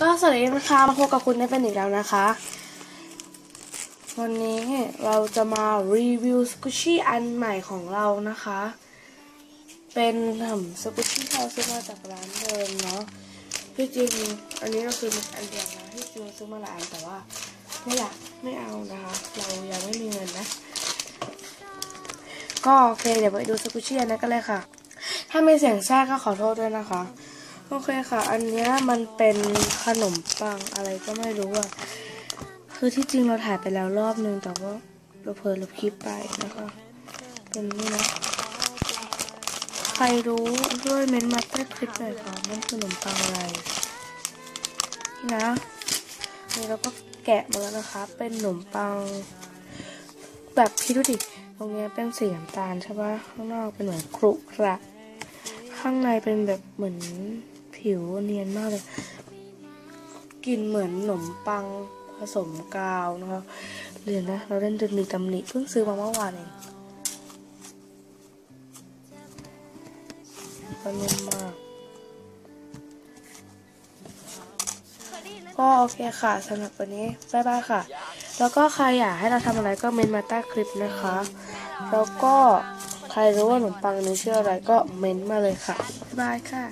ก็สวัสดีนะคะมาพบกับคุณได้เป็นอีกแล้วนะคะ วันนี้เราจะมารีวิวสกุชชี่อันใหม่ของเรานะคะ เป็นสกุชชี่ที่เราซื้อมาจากร้านเดิมเนาะที่จริงอันนี้เราซื้อมาอันเดียวนะที่จริงซื้อมาหลายอันแต่ว่าไม่อยากไม่เอานะคะ เรายังไม่มีเงินนะ ก็โอเคเดี๋ยวไปดูสกุชชี่อันนั้นกันเลยค่ะ ถ้ามีเสียงแทรกก็ขอโทษด้วยนะคะ โอเคค่ะ อันเนี้ยมันเป็นขนมปังอะไรก็ไม่รู้อะคือที่จริงเราถ่ายไปแล้วรอบนึง แต่ว่าเราเพลินลบคลิปไปนะคะ เป็นนี่นะ ใครรู้ด้วยเมนต์มาใต้คลิปหน่อยค่ะมันขนมปังอะไร นี่นะนี่เราก็แกะมาแล้วนะคะ เป็นขนมปัง แบบพี่ดูดิ ตรงเนี้ยเป็นสีน้ำตาลใช่ปะข้างนอกเป็นเหมือนครุขระข้างในเป็นแบบเหมือน ผิวเนียนมากเลยกลิ่นเหมือนขนมปังผสมกาวนะคะเรียนนะ เราเล่นจนมีตำหนิเพิ่งซื้อมาเมื่อวานเองก็นุ่มมาก ก็โอเคค่ะสำหรับวันนี้ บ๊ายบายค่ะ แล้วก็ใครอยากให้เราทำอะไรก็เมนมาใต้คลิปนะคะ แล้วก็ใครรู้ว่าขนมปังนี้ชื่ออะไรก็เมนมาเลยค่ะ บ๊ายบายค่ะ